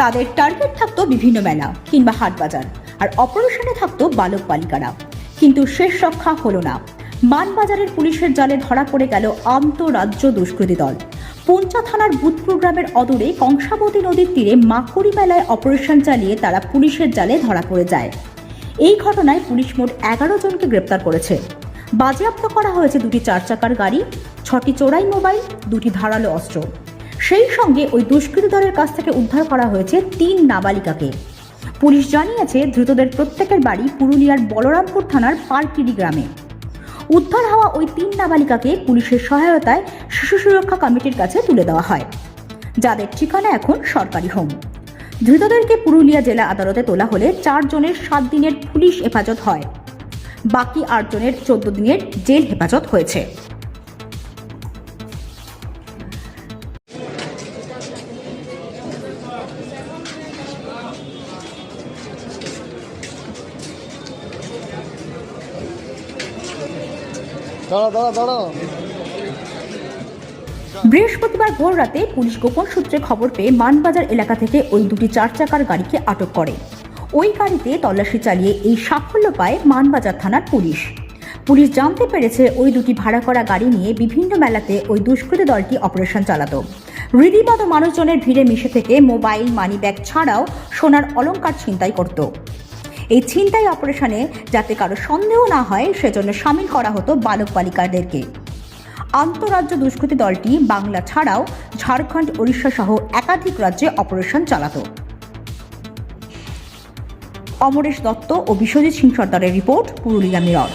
তাদের টার্গেট থাকতো বিভিন্ন মেলা কিংবা হাট বাজার আর অপারেশনে থাকতো বালক বালিকারা কিন্তু শেষ রক্ষা হলো না। মানবাজারের পুলিশের জালে ধরা পড়ে গেল আন্তরাজ্য দুষ্কৃতী দল। পঞ্চা থানার বুধপুর গ্রামের অদূরে কংসাবতী নদীর তীরে মাকুড়ি মেলায় অপারেশন চালিয়ে তারা পুলিশের জালে ধরা পড়ে যায়। এই ঘটনায় পুলিশ মোট এগারো জনকে গ্রেপ্তার করেছে। বাজেয়াপ্ত করা হয়েছে দুটি চার চাকার গাড়ি, ছটি চোরাই মোবাইল, দুটি ধারালো অস্ত্র। সেই সঙ্গে ওই দুষ্কৃতী দলের কাছ থেকে উদ্ধার করা হয়েছে তিন নাবালিকাকে। পুলিশ জানিয়েছে ধৃতদের প্রত্যেকের বাড়ি পুরুলিয়ার বলরামপুর থানার পারকিডি গ্রামে। উদ্ধার হওয়া ওই তিন নাবালিকাকে পুলিশের সহায়তায় শিশু সুরক্ষা কমিটির কাছে তুলে দেওয়া হয়, যাদের ঠিকানা এখন সরকারি হোম। ধৃতদেরকে পুরুলিয়া জেলা আদালতে তোলা হলে চারজনের সাত দিনের পুলিশ হেফাজত হয়, বাকি আটজনের চোদ্দ দিনের জেল হেফাজত হয়েছে। বৃহস্পতিবার ভোর রাতে পুলিশ গোপন সূত্রে খবর পেয়ে মানবাজার এলাকা থেকে ওই দুটি চার চাকার গাড়িকে আটক করে। ওই গাড়িতে তল্লাশি চালিয়ে এই সাফল্য পায় মানবাজার থানার পুলিশ। পুলিশ জানতে পেরেছে ওই দুটি ভাড়া করা গাড়ি নিয়ে বিভিন্ন মেলাতে ওই দুষ্কৃতী দলটি অপারেশন চালাতো। রীতিমতো মানুষজনের ভিড়ে মিশে থেকে মোবাইল, মানিব্যাগ ছাড়াও সোনার অলংকার ছিনতাই করত। এই ছিনতাই অপারেশনে যাতে কারও সন্দেহ না হয়, সেজন্য সামিল করা হতো বালক বালিকাদেরকে আন্তঃরাজ্য দুষ্কৃতী দলটি বাংলা ছাড়াও ঝাড়খণ্ড, ওড়িশা সহ একাধিক রাজ্যে অপারেশন চালাত। অমরেশ দত্ত ও বিশ্বজিৎ সিং সর্দারের রিপোর্ট, পুরুলিয়া, মিরর।